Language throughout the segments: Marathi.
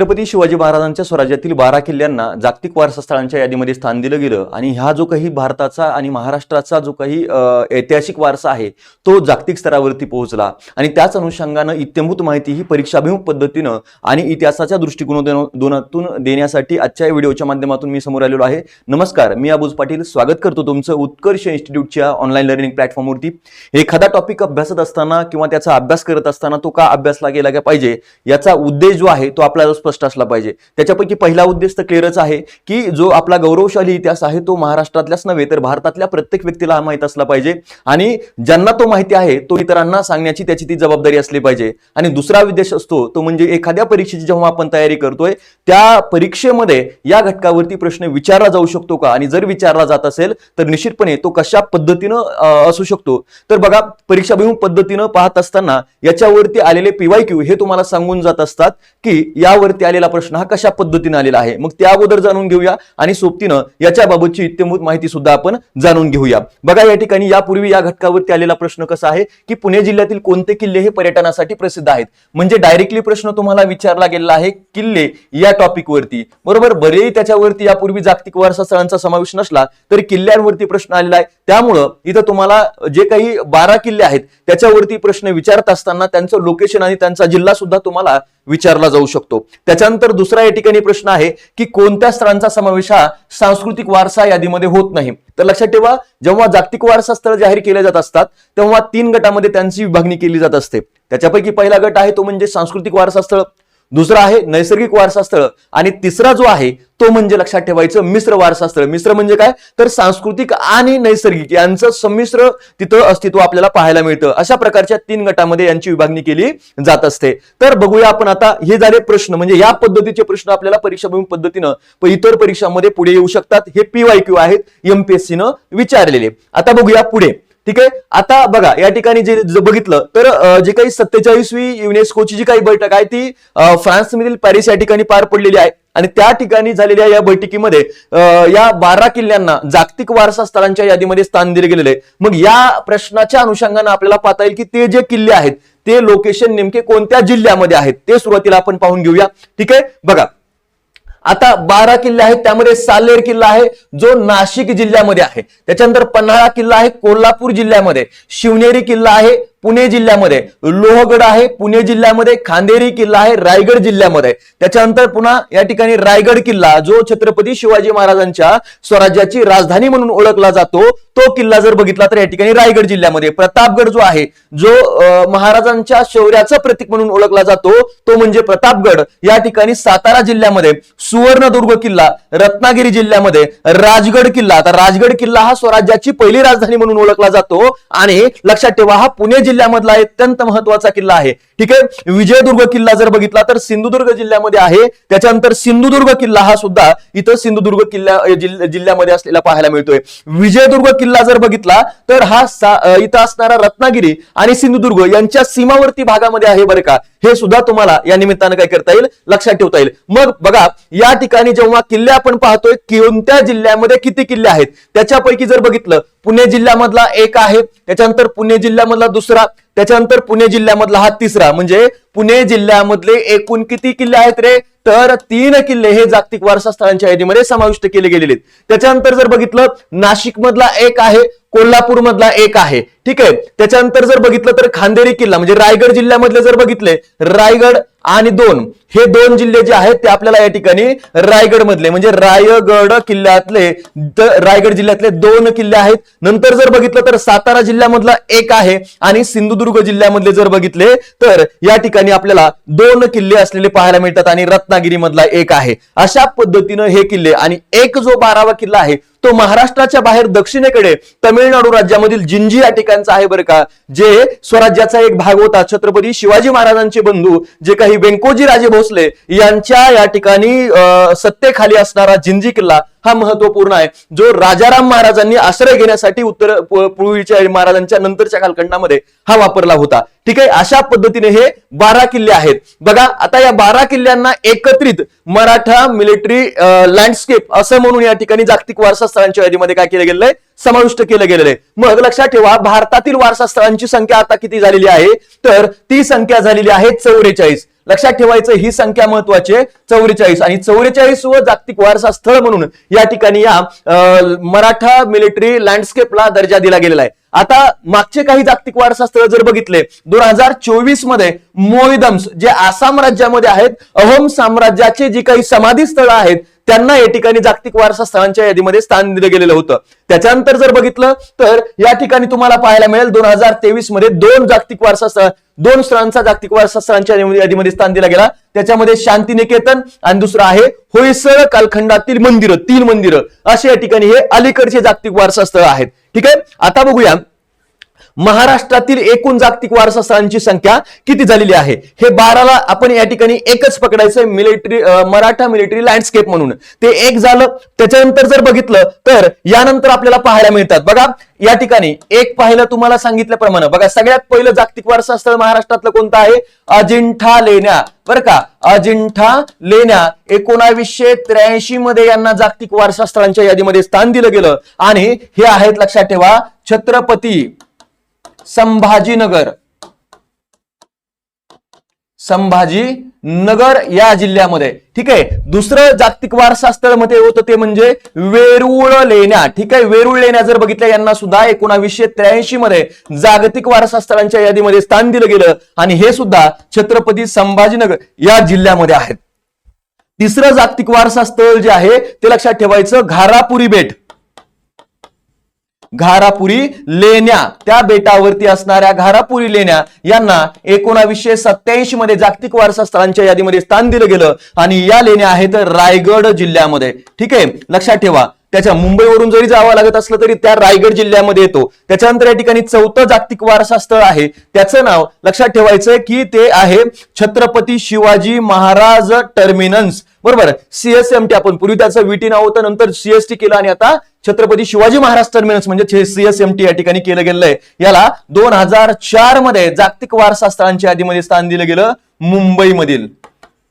छत्रपती शिवाजी महाराजांच्या स्वराज्यातील बारा किल्ल्यांना जागतिक वारसा स्थळांच्या यादीमध्ये स्थान दिलं गेलं आणि हा जो काही भारताचा आणि महाराष्ट्राचा जो काही ऐतिहासिक वारसा आहे तो जागतिक स्तरावरती पोहोचला. आणि त्याच अनुषंगानं इत्यंभूत माहिती ही परीक्षाभिमुख पद्धतीनं आणि इतिहासाच्या दृष्टिकोनातून देण्यासाठी आजच्या या व्हिडिओच्या माध्यमातून मी समोर आलेलो आहे. नमस्कार मी अबुज पाटील. स्वागत करतो तुमचं उत्कर्ष इन्स्टिट्यूटच्या ऑनलाईन लर्निंग प्लॅटफॉर्मवरती. एखादा टॉपिक अभ्यासत असताना किंवा त्याचा अभ्यास करत असताना तो का अभ्यासला गेला का पाहिजे याचा उद्देश जो आहे तो आपल्याला स्पष्ट असला पाहिजे. त्याच्यापैकी पहिला उद्देश तर क्लिअरच आहे की जो आपला गौरवशाली इतिहास आहे तो महाराष्ट्रातल्याच नव्हे तर भारतातल्या प्रत्येक व्यक्तीला हा माहीत असला पाहिजे. आणि ज्यांना तो माहिती आहे तो इतरांना सांगण्याची त्याची ती जबाबदारी असली पाहिजे. आणि दुसरा उद्देश असतो तो म्हणजे एखाद्या परीक्षेची जेव्हा आपण तयारी करतोय त्या परीक्षेमध्ये या घटकावरती प्रश्न विचारला जाऊ शकतो का? आणि जर विचारला जात असेल तर निश्चितपणे तो कशा पद्धतीनं असू शकतो? तर बघा परीक्षाभिमुख पद्धतीनं पाहत असताना याच्यावरती आलेले पीवाय क्यू हे तुम्हाला सांगून जात असतात की यावरती आलेला प्रश्न हा कशा पद्धतीने आलेला आहे? मग त्या अगोदर जाणून घेऊया आणि सोबतीनं याच्याबाबतची इत्यंभूत माहिती सुद्धा आपण जाणून घेऊया. बघा या ठिकाणी यापूर्वी या घटकावरती आलेला प्रश्न कसा आहे की पुणे जिल्ह्यातील कोणते किल्ले हे पर्यटनासाठी प्रसिद्ध आहेत? म्हणजे डायरेक्टली प्रश्न तुम्हाला विचारला गेलेला आहे किल्ले या टॉपिक वरती. बरोबर? बरेही त्याच्यावरती यापूर्वी जागतिक वारसा स्थळांचा समावेश नसला तरी किल्ल्यांवरती प्रश्न आलेला आहे. त्यामुळं इथं तुम्हाला जे काही बारा किल्ले आहेत त्याच्यावरती प्रश्न विचारत असताना त्यांचं लोकेशन आणि त्यांचा जिल्हा सुद्धा तुम्हाला विचारला जाऊ शकतो. त्याच्यानंतर दुसरा या ठिकाणी प्रश्न आहे की कोणत्या स्थळांचा समावेश हा सांस्कृतिक वारसा यादीमध्ये होत नाही? तर लक्षात ठेवा जेव्हा जागतिक वारसा स्थळ जाहीर केले जात असतात तेव्हा तीन गटामध्ये त्यांची विभागणी केली जात असते. त्याच्यापैकी पहिला गट आहे तो म्हणजे सांस्कृतिक वारसा स्थळ. दुसरा आहे नैसर्गिक वारसा स्थळ आणि तिसरा जो आहे तो म्हणजे लक्षात ठेवायचं मिश्र वारसा स्थळ मिश्र म्हणजे काय? तर सांस्कृतिक आणि नैसर्गिक यांचं संमिश्र तिथं अस्तित्व आपल्याला पाहायला मिळतं. अशा प्रकारच्या तीन गटामध्ये यांची विभागणी केली जात असते. तर बघूया आपण आता हे झाले प्रश्न. म्हणजे या पद्धतीचे प्रश्न आपल्याला परीक्षाभूमी पद्धतीनं इतर परीक्षांमध्ये पुढे येऊ शकतात. हे पीवाय क्यू आहेत एमपीएससी न विचारलेले. आता बघूया पुढे. ठीक आहे? आता बघा या ठिकाणी जे बघितलं तर जे काही सत्तेचाळीसवी युनेस्कोची जी काही बैठक आहे ती फ्रान्समधील पॅरिस या ठिकाणी पार पडलेली आहे. आणि त्या ठिकाणी झालेल्या या बैठकीमध्ये या बारा किल्ल्यांना जागतिक वारसा स्थळांच्या यादीमध्ये स्थान दिले गेलेले. मग या प्रश्नाच्या अनुषंगाने आपल्याला पाहता येईल की ते जे किल्ले आहेत ते लोकेशन नेमके कोणत्या जिल्ह्यामध्ये आहेत ते सुरुवातीला आपण पाहून घेऊया. ठीक आहे? बघा. आता बारा किल्ले आहेत त्यामध्ये सालेर किल्ला आहे जो नाशिक जिल्ह्यामध्ये आहे. त्याच्यानंतर पन्हाळा किल्ला आहे कोल्हापूर जिल्ह्यामध्ये. शिवनेरी किल्ला आहे पुणे जिल्ह्यामध्ये. लोहगड आहे पुणे जिल्ह्यामध्ये. खांदेरी किल्ला आहे रायगड जिल्ह्यामध्ये. त्याच्यानंतर पुन्हा या ठिकाणी रायगड किल्ला जो छत्रपती शिवाजी महाराजांच्या स्वराज्याची राजधानी म्हणून ओळखला जातो तो किल्ला जर बघितला तर या ठिकाणी रायगड जिल्ह्यामध्ये. प्रतापगड जो आहे जो महाराजांच्या शौर्याचं प्रतीक म्हणून ओळखला जातो तो म्हणजे प्रतापगड. या ठिकाणी सातारा जिल्ह्यामध्ये सुवर्णदुर्ग किल्ला रत्नागिरी जिल्ह्यामध्ये राजगड किल्ला. आता राजगड किल्ला हा स्वराज्याची पहिली राजधानी म्हणून ओळखला जातो. आणि लक्षात ठेवा हा पुणे जिल्ह्यामधला अत्यंत महत्त्वाचा किल्ला आहे. ठीक आहे? विजयदुर्ग किल्ला जर बघितला तर सिंधुदुर्ग जिल्ह्यामध्ये आहे. त्याच्यानंतर सिंधुदुर्ग किल्ला हा सुद्धा इथं सिंधुदुर्ग किल्ला जिल्ह्यामध्ये असलेला पाहायला मिळतोय. विजयदुर्ग किल्ला जर बघितला तर हा इथं असणारा रत्नागिरी आणि सिंधुदुर्ग यांच्या सीमावर्ती भागामध्ये आहे बरं का. हे सुद्धा तुम्हाला या निमित्तानं काय करता येईल? लक्षात ठेवता येईल. मग बघा या ठिकाणी जेव्हा किल्ले आपण पाहतोय कोणत्या जिल्ह्यामध्ये किती किल्ले आहेत? त्याच्यापैकी जर बघितलं पुणे जिल्ह्यामधला एक आहे. त्याच्यानंतर पुणे जिल्ह्यामधला दुसरा त्याच्यानंतर पुणे जिल्ह्यामधला हा तिसरा म्हणजे पुणे जिल्ह्यामधले एकूण किती किल्ले आहेत रे? तर तीन किल्ले हे जागतिक वारसा स्थळांच्या यादीमध्ये समाविष्ट केले गेलेले आहेत. त्याच्यानंतर जर बघितलं नाशिक मधला एक आहे कोल्हापूर मधला एक आहे. ठीक आहे? त्याच्यानंतर जर बघितलं तर खांदेरी किल्ला म्हणजे रायगड जिल्ह्यामधले जर बघितले रायगड आणि दोन. हे दोन जिल्हे जे आहेत ते आपल्याला या ठिकाणी रायगड मधले म्हणजे रायगड किल्ल्यातले रायगड जिल्ह्यातले दोन किल्ले आहेत. नंतर जर बघितलं तर सातारा जिल्ह्यामधला एक आहे आणि सिंधुदुर्ग जिल्ह्यामधले जर बघितले तर या ठिकाणी आपल्याला दोन किल्ले असलेले पाहायला मिळतात आणि रत्नागिरी मधला एक आहे. अशा पद्धतीनं हे किल्ले आणि एक जो बारावा किल्ला आहे तो महाराष्ट्राच्या बाहेर दक्षिणेकडे तमिळनाडू राज्यामधील जिंजी या ठिकाणचा आहे बरं का जे स्वराज्याचा एक भाग होता. छत्रपती शिवाजी महाराजांचे बंधू जे काही व्यंकोजी राजे भोसले यांच्या या ठिकाणी सत्तेखाली असणारा जिंजी किल्ला हा महत्त्वपूर्ण आहे. जो राजाराम महाराजांनी आश्रय घेण्यासाठी उत्तर पूर्वीच्या महाराजांच्या नंतरच्या कालखंडामध्ये हा वापरला होता. ठीक आहे? अशा पद्धतीने हे बारा किल्ले आहेत. बघा आता या बारा किल्ल्यांना एकत्रित मराठा मिलिटरी लँडस्केप असं म्हणून या ठिकाणी जागतिक वारसा स्थळांच्या यादीमध्ये काय केलं गेलेलं आहे? समाविष्ट केलं गेलेलं आहे. मग लक्षात ठेवा भारतातील वारसा स्थळांची संख्या आता किती झालेली आहे? तर ती संख्या झालेली आहे चौवेचाळीस लक्षात ठेवायचं ही संख्या महत्वाची आहे चौवेचाळीस. आणि चौवेचाळीस व जागतिक वारसा स्थळ म्हणून या ठिकाणी या मराठा मिलिटरी लँडस्केपला दर्जा दिला गेलेला आहे. आता मागचे काही जागतिक वारसा स्थळ जर बघितले दोन हजार चोवीसमध्ये मोईदम्स जे आसाम राज्यामध्ये आहेत अहोम साम्राज्याचे जी काही समाधी स्थळं आहेत त्यांना या ठिकाणी जागतिक वारसा स्थळांच्या यादीमध्ये स्थान दिलं गेलेलं होतं. त्याच्यानंतर जर बघितलं तर या ठिकाणी तुम्हाला पाहायला मिळेल दोन हजार तेवीसमध्ये दोन जागतिक वारसा स्थळ दोन स्थळांचा जागतिक वारसा स्थळांच्या यादीमध्ये- स्थान दिला गेला. त्याच्यामध्ये शांतिनिकेतन आणि दुसरं आहे होयसळ कालखंडातील मंदिरं तीन मंदिरं. असे या ठिकाणी हे अलीकडचे जागतिक वारसा स्थळ आहेत. ठीक आहे? आता बघूया. महाराष्ट्रातील एकूण जागतिक वारसा स्थळांची संख्या किती झालेली आहे? हे बाराला आपण या ठिकाणी एकच पकडायचं मिलिटरी मराठा मिलिटरी लँडस्केप म्हणून. ते एक झालं त्याच्यानंतर जर बघितलं तर यानंतर आपल्याला पाहायला मिळतात. बघा या ठिकाणी एक पाहिलं तुम्हाला सांगितल्याप्रमाणे बघा सगळ्यात पहिलं जागतिक वारसा स्थळ महाराष्ट्रातलं कोणतं आहे? अजिंठा लेण्या. बरं का? अजिंठा लेण्या एकोणावीसशे त्र्याऐंशी मध्ये यांना जागतिक वारसा स्थळांच्या यादीमध्ये स्थान दिलं गेलं. आणि हे आहेत लक्षात ठेवा छत्रपती संभाजीनगर. संभाजी नगर या जिल्ह्यामध्ये. ठीक आहे? दुसरं जागतिक वारसा स्थळमध्ये होतं ते म्हणजे वेरूळ लेण्या ठीक आहे? वेरूळ लेण्या जर बघितल्या यांना सुद्धा एकोणावीसशे त्र्याऐंशी मध्ये जागतिक वारसा स्थळांच्या यादीमध्ये स्थान दिलं गेलं. आणि हे सुद्धा छत्रपती संभाजीनगर या जिल्ह्यामध्ये आहेत. तिसरं जागतिक वारसा स्थळ जे आहे ते लक्षात ठेवायचं घारापुरी बेट. घारापुरी लेण्या त्या बेटावरती असणाऱ्या घारापुरी लेण्या यांना एकोणावीसशे सत्याऐंशी मध्ये जागतिक वारसा स्थळांच्या यादीमध्ये स्थान दिलं गेलं आणि या लेण्या आहेत रायगड जिल्ह्यामध्ये. ठीक आहे? लक्षात ठेवा. त्याच्या मुंबईवरून जरी जावं लागत असलं तरी त्या रायगड जिल्ह्यामध्ये येतो. त्याच्यानंतर या ठिकाणी चौथं जागतिक वारसा स्थळ आहे. त्याचं नाव लक्षात ठेवायचं की ते आहे छत्रपती शिवाजी महाराज टर्मिनन्स बरोबर? सीएसएमटी आपण पूर्वी त्याचं विटी नाव होतं नंतर सीएसटी केलं आणि आता छत्रपती शिवाजी महाराज टर्मिनस म्हणजे सीएसएमटी या ठिकाणी केलं गेलेलं आहे याला दोन हजार चारमध्ये जागतिक वारसा स्थळांच्या यादीमध्ये स्थान दिलं गेलं मुंबईमधील.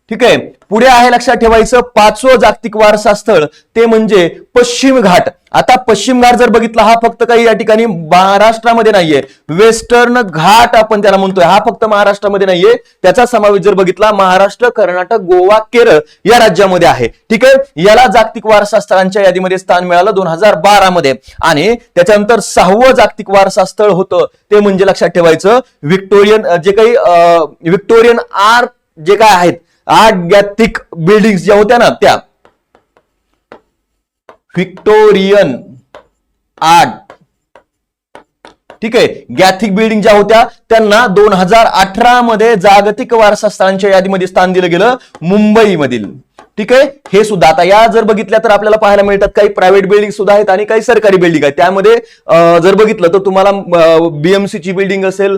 ठीक आहे? पुढे आहे लक्षात ठेवायचं पाचवं जागतिक वारसा स्थळ. ते म्हणजे पश्चिम घाट. आता पश्चिम घाट जर बघितला हा फक्त काही या ठिकाणी महाराष्ट्रामध्ये नाहीये. वेस्टर्न घाट आपण त्याला म्हणतोय. हा फक्त महाराष्ट्रामध्ये नाहीये. त्याचा समावेश जर बघितला महाराष्ट्र कर्नाटक गोवा केरळ या राज्यामध्ये आहे. ठीक आहे? याला जागतिक वारसा स्थळांच्या यादीमध्ये स्थान मिळालं दोन हजार बारा मध्ये आणि त्याच्यानंतर सहावं जागतिक वारसा स्थळ होतं ते म्हणजे लक्षात ठेवायचं व्हिक्टोरियन जे काही अं, विक्टोरियन आर्ट जे काय आहेत आर्ट बिल्डिंग्स बिल्डिंग ज्या होत्या ना त्या. विक्टोरियन आर्ट ठीक? आहे गॅथिक बिल्डिंग ज्या होत्या त्यांना दोन हजार अठरा मध्ये जागतिक वारसा स्थळांच्या यादीमध्ये स्थान दिलं गेलं मुंबईमधील. ठीक आहे? हे सुद्धा आता या जर बघितल्या तर आपल्याला पाहायला मिळतात काही प्रायव्हेट बिल्डिंग सुद्धा आहेत आणि काही सरकारी बिल्डिंग आहेत. त्यामध्ये जर बघितलं तर तुम्हाला बीएमसीची बिल्डिंग असेल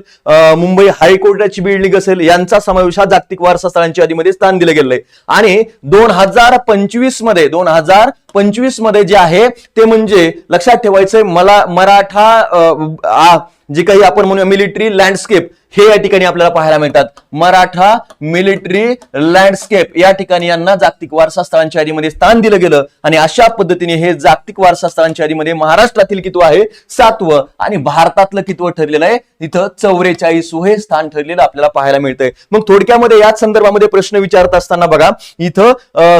मुंबई हायकोर्टाची बिल्डिंग असेल यांचा समावेश हा जागतिक वारसा स्थळांच्या यादीमध्ये स्थान दिलं गेलं आहे. आणि दोन हजार पंचवीसमध्ये दोन हजार पंचवीसमध्ये जे आहे ते म्हणजे लक्षात ठेवायचंय मला मराठा जे काही आपण म्हणूया मिलिटरी लँडस्केप हे या ठिकाणी आपल्याला पाहायला मिळतात. मराठा मिलिटरी लँडस्केप या ठिकाणी यांना जागतिक वारसा स्थळांच्या यादीमध्ये स्थान दिलं गेलं. आणि अशा पद्धतीने हे जागतिक वारसा स्थळांच्या यादीमध्ये महाराष्ट्रातील कितवं आहे? सातवं. आणि भारतातलं कितवं ठरलेलं आहे? तिथं चौवेचाळीस हे स्थान ठरलेलं आपल्याला पाहायला मिळतंय. मग थोडक्यामध्ये याच संदर्भामध्ये प्रश्न विचारत असताना बघा इथं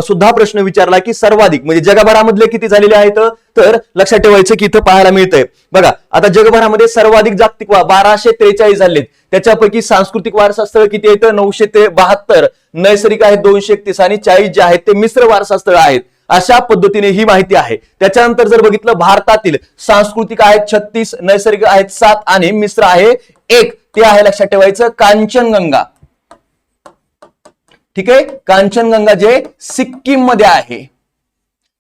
सुद्धा प्रश्न विचारला की सर्वाधिक म्हणजे जगभरामधले किती झालेले आहेत? तर लक्षात ठेवायचं की इथं पाहायला मिळतंय. बघा आता जगभरामध्ये सर्वाधिक जागतिक वा- बाराशे त्रेचाळीस झालेत. त्याच्यापैकी सांस्कृतिक वारसा स्थळ किती आहेत? नऊशे ते बहात्तर. नैसर्गिक आहेत दोनशे एकतीस आणि चाळीस जे आहेत ते मिश्र वारसा स्थळ आहेत. अशा पद्धतीने ही माहिती आहे. त्याच्यानंतर जर बघितलं भारतातील सांस्कृतिक आहेत छत्तीस नैसर्गिक आहेत सात आणि मिश्र आहे एक. ते आहे लक्षात ठेवायचं कांचनगंगा. ठीक आहे? कांचनगंगा जे सिक्कीममध्ये आहे.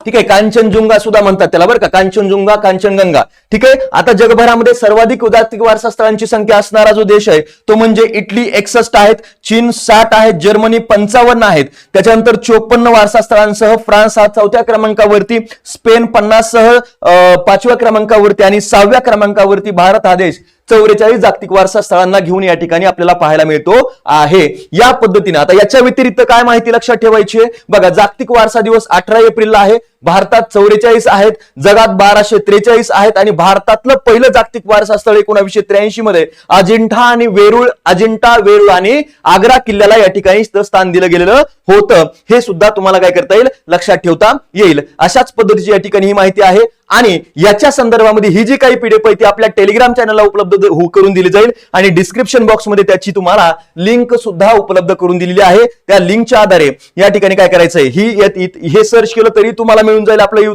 ठीक आहे कांचनजुंगा सुद्धा म्हणतात त्याला बरं का कांचनजुंगा कांचनगंगा. ठीक आहे आता जगभरामध्ये सर्वाधिक जागतिक वारसा स्थळांची संख्या असणारा जो देश आहे तो म्हणजे इटली एकसष्ट आहेत चीन साठ आहेत जर्मनी पंचावन्न आहेत. त्याच्यानंतर चोपन्न वारसा स्थळांसह फ्रान्स हा चौथ्या क्रमांकावरती स्पेन पन्नास सह पाचव्या क्रमांकावरती आणि सहाव्या क्रमांकावरती भारत हा देश चौवेचाळीस जागतिक वारसा स्थळांना घेऊन या ठिकाणी आपल्याला पाहायला मिळतो आहे. या पद्धतीने आता याच्या व्यतिरिक्त काय माहिती लक्षात ठेवायची आहे? बघा जागतिक वारसा दिवस अठरा एप्रिलला आहे भारतात चौवेचाळीस आहेत जगात बाराशे त्रेचाळीस आहेत आणि भारतातलं पहिलं जागतिक वारसा स्थळ एकोणावीसशे त्र्याऐंशी मध्ये अजिंठा आणि वेरूळ अजिंठा वेरूळ आणि आग्रा किल्ल्याला या ठिकाणी स्थान दिलं गेलेलं होतं. हे सुद्धा तुम्हाला काय करता येईल? लक्षात ठेवता येईल. अशाच पद्धतीची या ठिकाणी ही माहिती आहे आणि याच्या संदर्भामध्ये ही जी काही पीडीएफ आहे ती आपल्या टेलिग्राम चॅनलला उपलब्ध हो- करून दिली जाईल आणि डिस्क्रिप्शन बॉक्समध्ये त्याची तुम्हाला लिंक सुद्धा उपलब्ध करून दिलेली आहे. त्या लिंकच्या आधारे या ठिकाणी काय करायचंय? ही हे सर्च केलं तरी तुम्हाला मिळून जाईल आपलं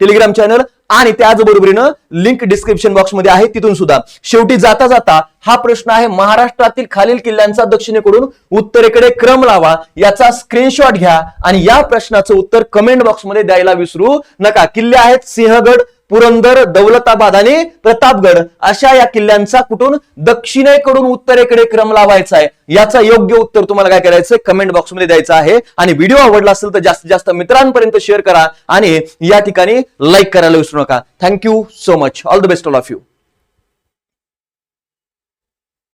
टेलिग्राम चॅनल आणि त्याचबरोबरीनं लिंक डिस्क्रिप्शन बॉक्समध्ये आहे तिथून सुद्धा. शेवटी जाता जाता हा प्रश्न आहे महाराष्ट्रातील खालील किल्ल्यांचा दक्षिणेकडून उत्तरेकडे क्रम लावा याचा स्क्रीनशॉट घ्या आणि या प्रश्नाचं उत्तर कमेंट बॉक्समध्ये द्यायला विसरू नका. किल्ले आहेत सिंहगड पुरंदर दौलताबाद आणि प्रतापगड अशा या किल्ल्यांचा कुठून दक्षिणेकडून उत्तरेकडे क्रम लावायचा आहे? याचा योग्य उत्तर तुम्हाला काय करायचंय? कमेंट बॉक्समध्ये द्यायचं आहे. आणि व्हिडिओ आवडला असेल तर जास्तीत जास्त मित्रांपर्यंत शेअर करा आणि या ठिकाणी लाईक करायला विसरू नका. Thank you so much all the best all of you